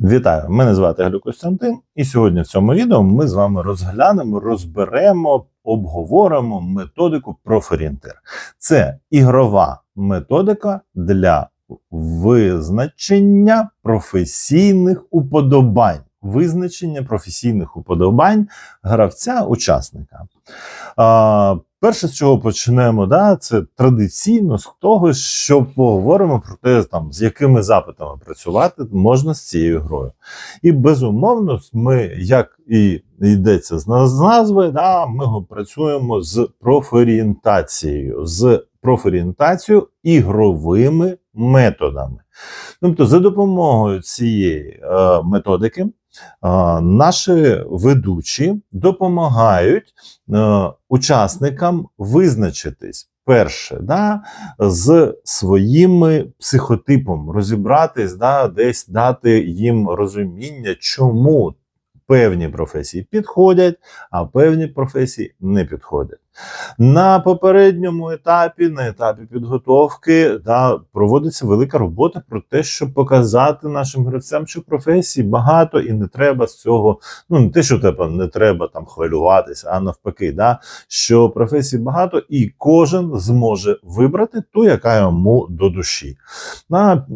Вітаю! Мене звати Глю Костянтин, і сьогодні в цьому відео ми з вами розглянемо, розберемо, обговоримо методику профорієнтир. Це ігрова методика для визначення професійних уподобань. Визначення професійних уподобань гравця-учасника. А, Перше, з чого почнемо, да, це традиційно з того, що поговоримо про те, там, з якими запитами працювати можна з цією грою. І безумовно, ми, як і йдеться з назви, да, ми працюємо з профорієнтацією, з профорієнтацією ігровими методами. Тобто, за допомогою цієї е, методики наші ведучі допомагають е, учасникам визначитись. Перше, да, з своїми психотипом розібратись, да, десь дати їм розуміння, чому певні професії підходять, а певні професії не підходять. На попередньому етапі, на етапі підготовки, да, проводиться велика робота про те, щоб показати нашим гравцям, що професій багато і не треба з цього, ну не те, що типу, не треба там хвилюватися, а навпаки, да, що професій багато, і кожен зможе вибрати ту, яка йому до душі. На,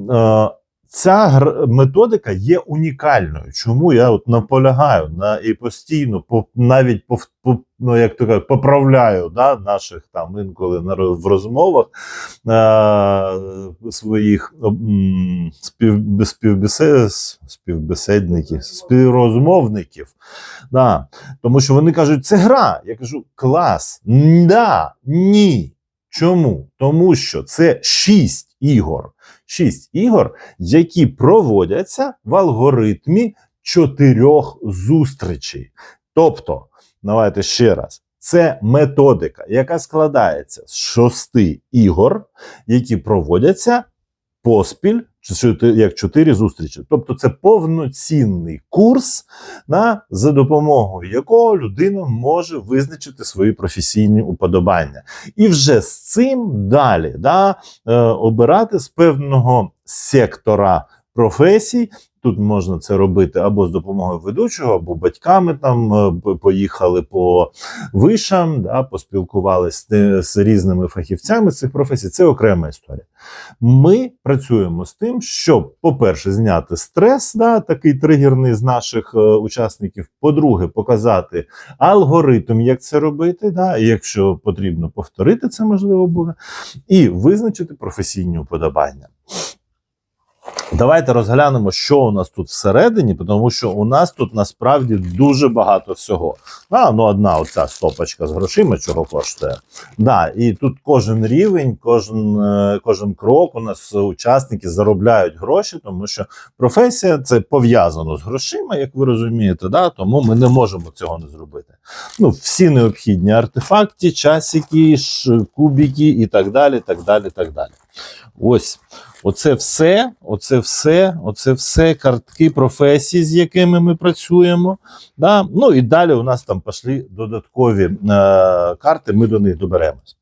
е, Ця методика є унікальною. Чому я от наполягаю на і постійно по навіть пов, по, ну, як то кажуть, поправляю да, наших там інколи на в розмовах е, своїх м, спів, співбесе, співбеседників, співрозмовників. Да. Тому що вони кажуть, це гра. Я кажу, клас. Да, ні. Чому? Тому що це шість ігор. Шість ігор, які проводяться в алгоритмі чотирьох зустрічей. Тобто, давайте ще раз. Це методика, яка складається з шости ігор, які проводяться поспіль, чи як чотири зустрічі. Тобто, це повноцінний курс, на, за допомогою якого людина може визначити свої професійні уподобання. І вже з цим далі да, е, обирати з певного сектора професій. Тут можна це робити або з допомогою ведучого, або батьками там е, поїхали по вишам, да, поспілкувалися з, різними фахівцями цих професій. Це окрема історія. Ми працюємо з тим, щоб, по-перше, зняти стрес, да, такий тригерний з наших е, учасників. По-друге, показати алгоритм, як це робити. Да, якщо потрібно повторити, це можливо буде, і визначити професійні уподобання. Давайте розглянемо, що у нас тут всередині, тому що у нас тут насправді дуже багато всього. А, ну одна оця стопочка з грошима, чого коштує. Да, і тут кожен рівень, кожен, е, кожен крок у нас учасники заробляють гроші, тому що професія це пов'язано з грошима, як ви розумієте. Да? Тому ми не можемо цього не зробити. Ну, всі необхідні артефакти, часики, кубики і так далі. так далі, так далі. Ось. Оце все, оце все, оце все картки професій, з якими ми працюємо. Да? Ну і далі у нас там пішли додаткові е, карти, ми до них доберемось.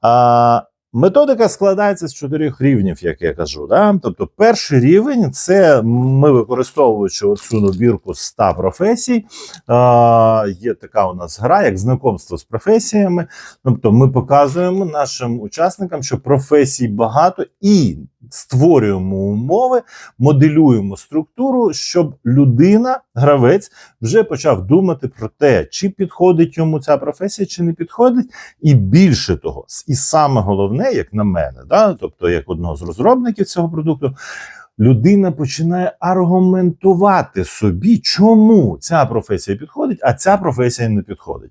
А, методика складається з чотирьох рівнів, як я кажу. Да? Тобто, перший рівень це ми використовуючи оцю набірку з 100 професій. Е, є така у нас гра, як знакомство з професіями. Тобто, ми показуємо нашим учасникам, що професій багато і створюємо умови, моделюємо структуру, щоб людина, гравець, вже почав думати про те, чи підходить йому ця професія, чи не підходить. І більше того, і саме головне, як на мене, да, тобто як одного з розробників цього продукту. Людина починає аргументувати собі, чому ця професія підходить, а ця професія не підходить.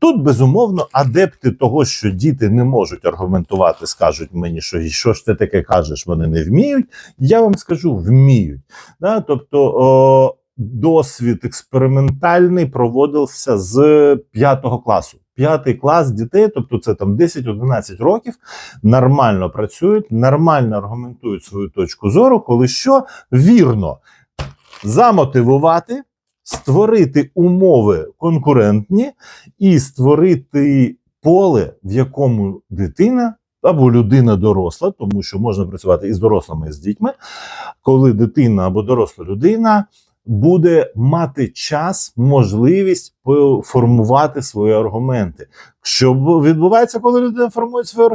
Тут безумовно адепти того, що діти не можуть аргументувати, скажуть мені, що що ж ти таке кажеш, вони не вміють. Я вам скажу, вміють. Да? Тобто о, досвід експериментальний проводився з п'ятого класу. П'ятий клас дітей, тобто це там 10-11 років, нормально працюють, нормально аргументують свою точку зору, коли що? Вірно. Замотивувати, створити умови конкурентні і створити поле, в якому дитина або людина доросла, тому що можна працювати і з дорослими, і з дітьми, коли дитина або доросла людина буде мати час, можливість формувати свої аргументи. Що відбувається, коли людина формує свої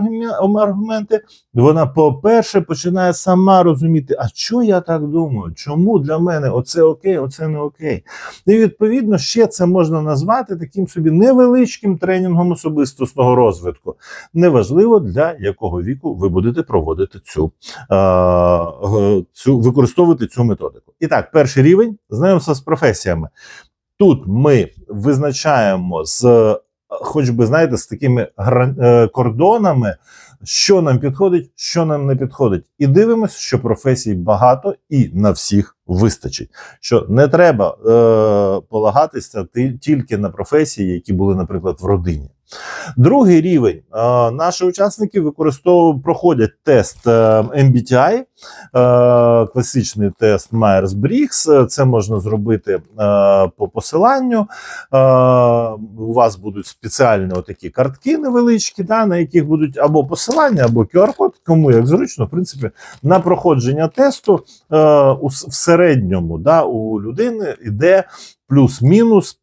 аргументи? Вона, по-перше, починає сама розуміти, а що я так думаю, чому для мене оце окей, оце не окей. І відповідно ще це можна назвати таким собі невеличким тренінгом особистісного розвитку. Неважливо для якого віку ви будете проводити цю, е, цю використовувати цю методику. І так, перший рівень знайомство з професіями. Тут ми визначаємо з, хоч би знаєте, з такими е, кордонами, що нам підходить, що нам не підходить, і дивимося, що професій багато і на всіх вистачить. Що не треба е, полагатися ти- тільки на професії, які були, наприклад, в родині. Другий рівень. Е, наші учасники використовують, проходять тест е, MBTI, е, класичний тест Myers-Briggs. Це можна зробити по посиланню. У вас будуть спеціальні отакі картки невеличкі, да, на яких будуть або посилання, або QR-код, кому як зручно, в принципі, на проходження тесту в середньому да, у людини йде плюс-мінус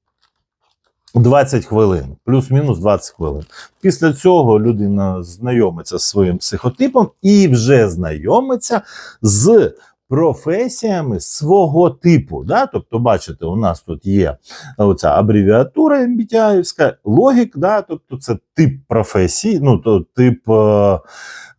20 хвилин, плюс-мінус 20 хвилин. Після цього людина знайомиться з своїм психотипом і вже знайомиться з професіями свого типу. Да? Тобто, бачите, у нас тут є оця абревіатура MBTI, логік, да? тобто це тип професії, ну то тип. Е,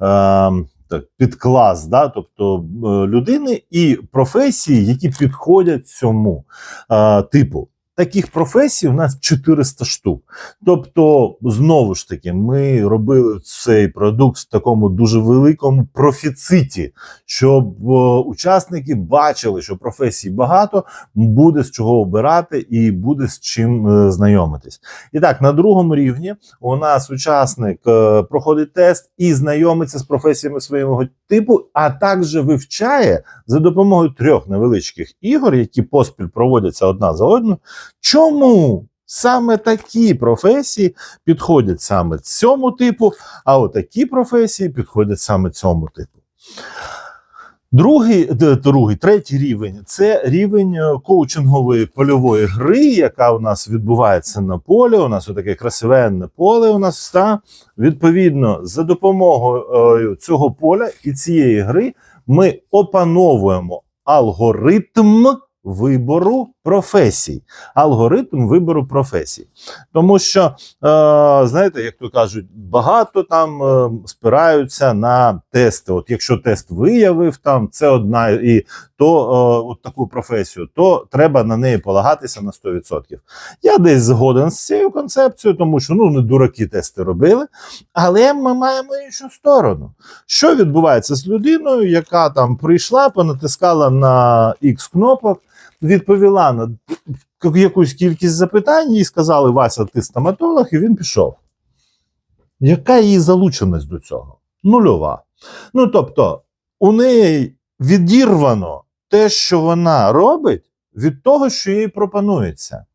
е, так, підклас, да, тобто е, людини і професії, які підходять цьому е, типу. Таких професій у нас 400 штук. Тобто, знову ж таки, ми робили цей продукт в такому дуже великому профіциті, щоб учасники бачили, що професій багато, буде з чого обирати і буде з чим е, знайомитись. І так, на другому рівні у нас учасник е, проходить тест і знайомиться з професіями свого типу, а також вивчає за допомогою трьох невеличких ігор, які поспіль проводяться одна за одною. Чому саме такі професії підходять саме цьому типу, а отакі професії підходять саме цьому типу? Другий, другий, третій рівень це рівень е, коучингової польової гри, яка у нас відбувається на полі. У нас таке красивенне поле. У нас та відповідно за допомогою е, цього поля і цієї гри ми опановуємо алгоритм вибору професій. Алгоритм вибору професій. Тому що, е, знаєте, як то кажуть, багато там е, спираються на тести. От якщо тест виявив там це одна і то е, от таку професію, то треба на неї полагатися на 100%. Я десь згоден з цією концепцією, тому що ну не дураки тести робили. Але ми маємо іншу сторону. Що відбувається з людиною, яка там прийшла, понатискала на X кнопок, відповіла на якусь кількість запитань, їй сказали, Вася, ти стоматолог, і він пішов. Яка її залученість до цього? Нульова. Ну тобто, у неї відірвано те, що вона робить, від того, що їй пропонується.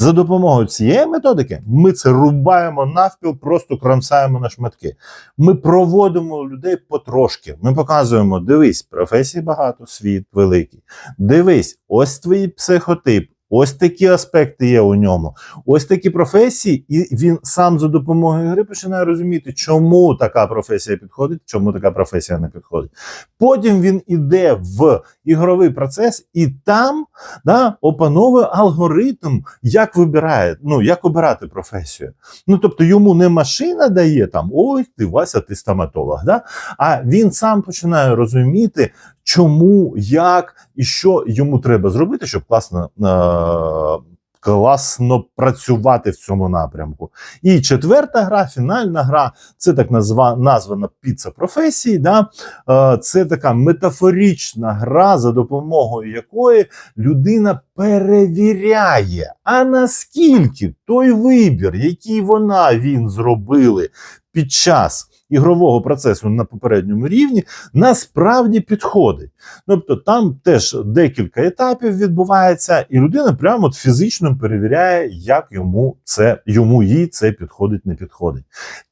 За допомогою цієї методики ми це рубаємо навпіл, просто кромсаємо на шматки. Ми проводимо людей потрошки. Ми показуємо: дивись, професій багато, світ великий. Дивись, ось твій психотип. Ось такі аспекти є у ньому. Ось такі професії, і він сам за допомогою гри починає розуміти, чому така професія підходить, чому така професія не підходить. Потім він іде в ігровий процес і там да, опановує алгоритм, як вибирає, ну як обирати професію. Ну тобто йому не машина дає там ой, ти Вася, ти стоматолог. Да? А він сам починає розуміти, чому, як і що йому треба зробити, щоб класно. Е- Класно працювати в цьому напрямку. І четверта гра, фінальна гра, це так назва, названа піца професії. Да? Е, Це така метафорична гра, за допомогою якої людина перевіряє, а наскільки той вибір, який вона він зробили під час ігрового процесу на попередньому рівні, насправді підходить. Тобто там теж декілька етапів відбувається, і людина прямо от фізично перевіряє, як йому це йому їй це підходить, не підходить.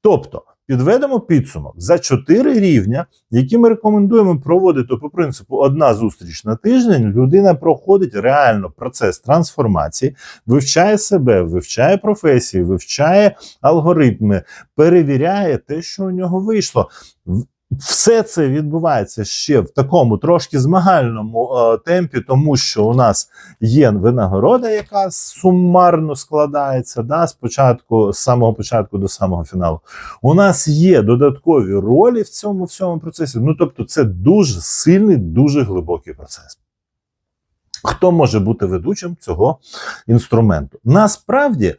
Тобто. Підведемо підсумок за чотири рівня, які ми рекомендуємо проводити по принципу одна зустріч на тиждень. Людина проходить реально процес трансформації, вивчає себе, вивчає професії, вивчає алгоритми, перевіряє те, що у нього вийшло. Все це відбувається ще в такому трошки змагальному е, темпі, тому що у нас є винагорода, яка сумарно складається да, спочатку, з самого початку до самого фіналу. У нас є додаткові ролі в цьому всьому процесі. Ну тобто, це дуже сильний, дуже глибокий процес. Хто може бути ведучим цього інструменту? Насправді, е,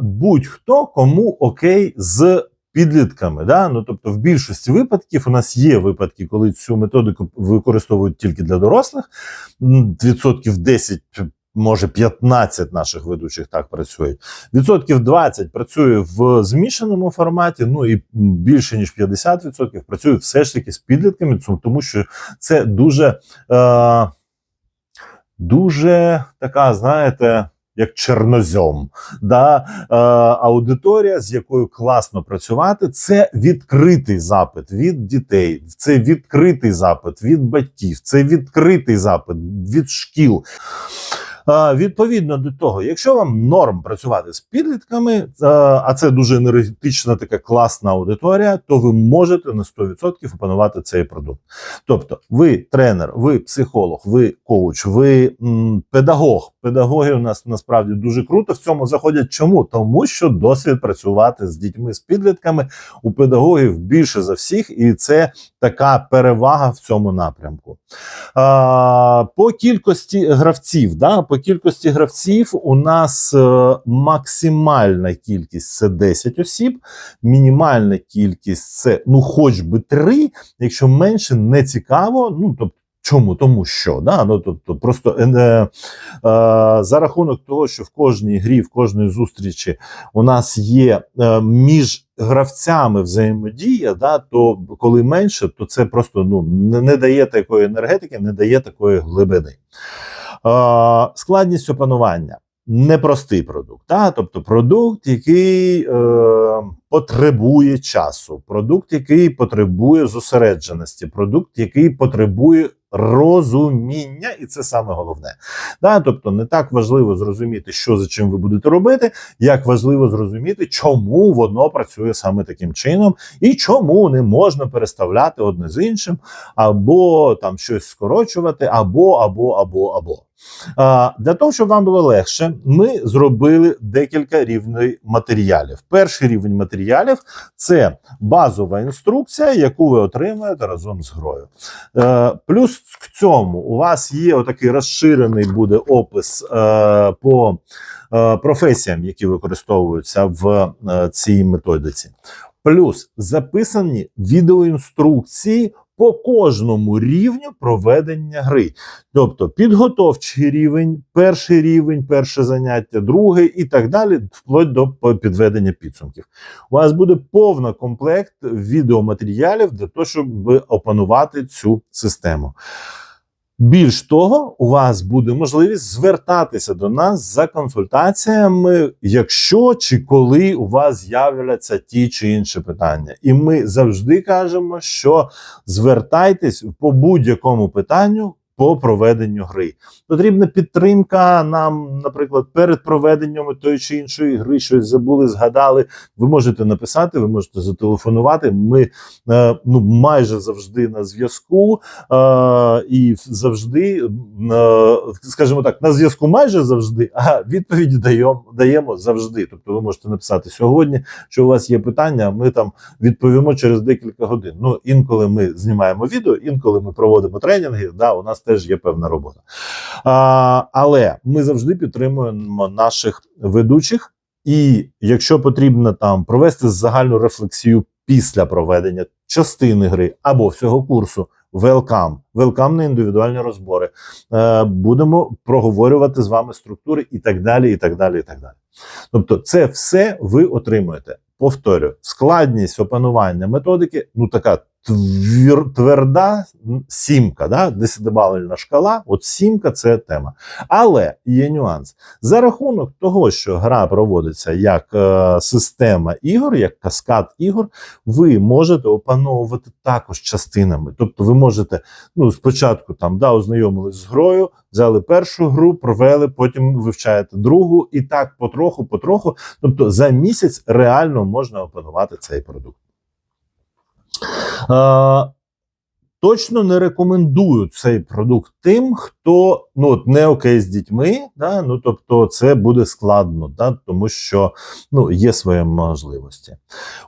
будь-хто кому окей з підлітками. Да? Ну, тобто, в більшості випадків у нас є випадки, коли цю методику використовують тільки для дорослих. Відсотків 10, може 15 наших ведучих так працюють. Відсотків 20 працює в змішаному форматі. Ну і більше ніж 50% працює все ж таки з підлітками, тому що це дуже, е, дуже така, знаєте. Як чернозьом, да, е, аудиторія, з якою класно працювати, це відкритий запит від дітей, це відкритий запит від батьків, це відкритий запит від шкіл. Відповідно до того, якщо вам норм працювати з підлітками, е, а це дуже енергетична така класна аудиторія, то ви можете на 100% опанувати цей продукт. Тобто, ви тренер, ви психолог, ви коуч, ви м, педагог. Педагоги у нас насправді дуже круто в цьому заходять. Чому? Тому що досвід працювати з дітьми, з підлітками у педагогів більше за всіх, і це така перевага в цьому напрямку. По кількості гравців, да, по кількості гравців у нас е, максимальна кількість це 10 осіб, мінімальна кількість це ну, хоч би 3, якщо менше не цікаво. Ну тобто. Чому? Тому що да? ну, тобто, просто е, е, за рахунок того, що в кожній грі, в кожній зустрічі у нас є е, між гравцями взаємодія, да, то коли менше, то це просто ну, не, не дає такої енергетики, не дає такої глибини. Е, складність опанування. Непростий продукт, да? тобто продукт, який е, потребує часу, продукт, який потребує зосередженості, продукт, який потребує розуміння, і це саме головне. Да? Тобто не так важливо зрозуміти, що за чим ви будете робити, як важливо зрозуміти, чому воно працює саме таким чином, і чому не можна переставляти одне з іншим, або там щось скорочувати, або, або, або, або. А, Для того, щоб вам було легше, ми зробили декілька рівней матеріалів. Перший рівень матеріалів це базова інструкція, яку ви отримаєте разом з грою. Е, Плюс в цьому у вас є отакий розширений буде опис е, по е, професіям, які використовуються в е, цій методиці. Плюс записані відеоінструкції по кожному рівню проведення гри. Тобто підготовчий рівень, перший рівень, перше заняття, друге і так далі, вплоть до підведення підсумків. У вас буде повна комплект відеоматеріалів для того, щоб опанувати цю систему. Більш того, у вас буде можливість звертатися до нас за консультаціями, якщо чи коли у вас з'являться ті чи інші питання. І ми завжди кажемо, що звертайтесь по будь-якому питанню. По проведенню гри потрібна підтримка нам, наприклад, перед проведенням тої чи іншої гри, щось забули, згадали. Ви можете написати, ви можете зателефонувати. Ми е, ну майже завжди на зв'язку е, і завжди, е, скажімо так, на зв'язку майже завжди, а відповіді даємо, даємо завжди. Тобто, ви можете написати сьогодні, що у вас є питання. Ми там відповімо через декілька годин. Ну інколи ми знімаємо відео, інколи ми проводимо тренінги. Да, у нас теж є певна робота. А, але ми завжди підтримуємо наших ведучих. І якщо потрібно там провести загальну рефлексію після проведення частини гри або всього курсу, велкам, велкам на індивідуальні розбори, е, будемо проговорювати з вами структури і так далі. і так далі, і так далі. Тобто, це все ви отримуєте. Повторюю, складність опанування методики, ну така твір, тверда сімка, да? десятибальна шкала. От сімка це тема. Але є нюанс. За рахунок того, що гра проводиться як е, система ігор, як каскад ігор, ви можете опановувати також частинами. Тобто, ви можете ну, спочатку там да, ознайомились з грою, взяли першу гру, провели, потім вивчаєте другу, і так потроху, потроху. Тобто за місяць реально можна опанувати цей продукт. Е, Точно не рекомендую цей продукт тим, хто ну от не окей з дітьми, да, ну тобто це буде складно, да, тому що ну, є свої можливості.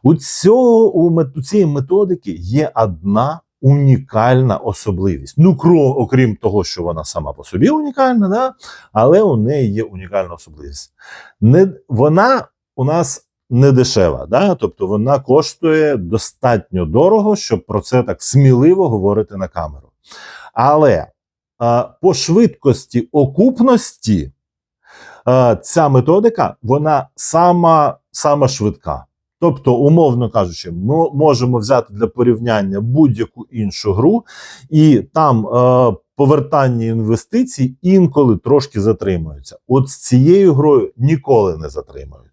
У цього у, у цієї методики є одна унікальна особливість. Ну, кро, окрім того, що вона сама по собі унікальна, да, але у неї є унікальна особливість. Не, Вона у нас не дешева, да? тобто вона коштує достатньо дорого, щоб про це так сміливо говорити на камеру. Але а, по швидкості окупності а, ця методика вона сама, сама швидка. Тобто, умовно кажучи, ми можемо взяти для порівняння будь-яку іншу гру, і там е, повертання інвестицій інколи трошки затримуються. От з цією грою ніколи не затримуються.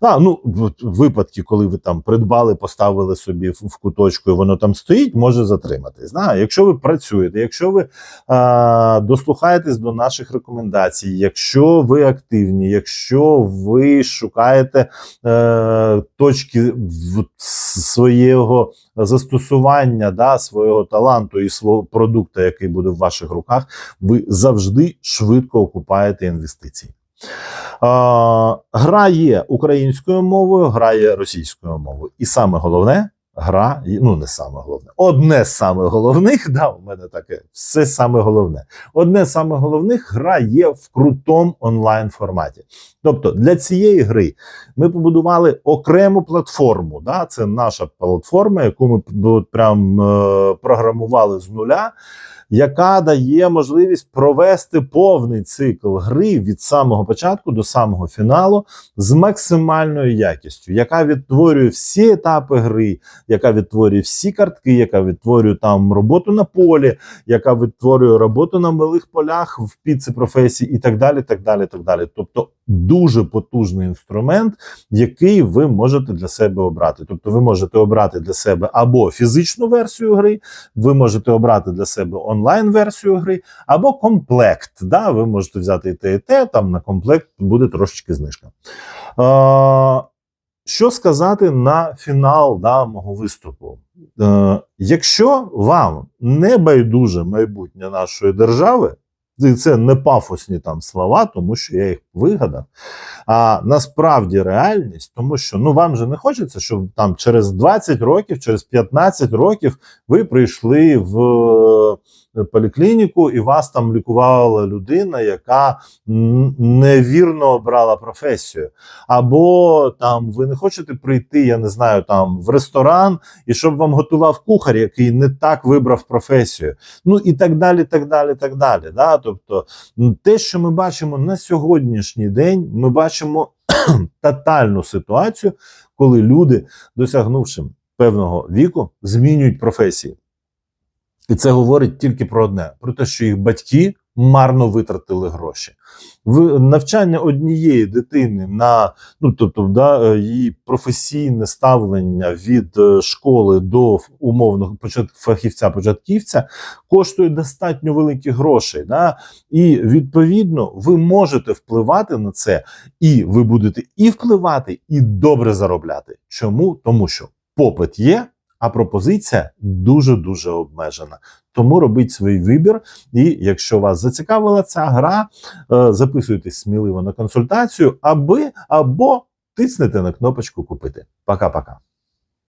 А, ну, Випадки, коли ви там придбали, поставили собі в куточку, і воно там стоїть, може затриматись. Да? Якщо ви працюєте, якщо ви а, дослухаєтесь до наших рекомендацій, якщо ви активні, якщо ви шукаєте е, точки в свого застосування да, свого таланту і свого продукту, який буде в ваших руках, ви завжди швидко окупаєте інвестиції. Гра є українською мовою, гра є російською мовою. І саме головне, гра, ну не саме головне, одне з саме головних, да, у мене таке, все саме головне. Одне з саме головних гра є в крутому онлайн форматі. Тобто для цієї гри ми побудували окрему платформу. Да, Це наша платформа, яку ми прям е, програмували з нуля яка дає можливість провести повний цикл гри від самого початку до самого фіналу з максимальною якістю, яка відтворює всі етапи гри, яка відтворює всі картки, яка відтворює там роботу на полі, яка відтворює роботу на малих полях в піці професії і так далі. так далі, так далі. Тобто дуже потужний інструмент, який ви можете для себе обрати. Тобто, ви можете обрати для себе або фізичну версію гри, ви можете обрати для себе онлайн-версію гри, або комплект. Да? Ви можете взяти і те, і те, там на комплект буде трошечки знижка. Е, що сказати на фінал да, мого виступу? Е, Якщо вам не байдуже майбутнє нашої держави, і це не пафосні там слова, тому що я їх вигадав. А насправді реальність, тому що ну вам же не хочеться, щоб там через 20 років, через 15 років ви прийшли в поліклініку, і вас там лікувала людина, яка невірно обрала професію. Або там ви не хочете прийти, я не знаю, там в ресторан, і щоб вам готував кухар, який не так вибрав професію. Ну і так далі. так далі, так далі. Да? Тобто, те, що ми бачимо на сьогоднішній день, ми бачимо тотальну ситуацію, коли люди, досягнувши певного віку, змінюють професії. І це говорить тільки про одне: про те, що їх батьки марно витратили гроші. В навчання однієї дитини на ну тобто, да, е, її професійне ставлення від е, школи до умовного фахівця-початківця коштує достатньо великих грошей. Да? І відповідно ви можете впливати на це, і ви будете і впливати, і добре заробляти. Чому? Тому що попит є а пропозиція дуже дуже обмежена. Тому робіть свій вибір. І якщо вас зацікавила ця гра, е, записуйтесь сміливо на консультацію, аби або тиснете на кнопочку Купити. Пока-пока.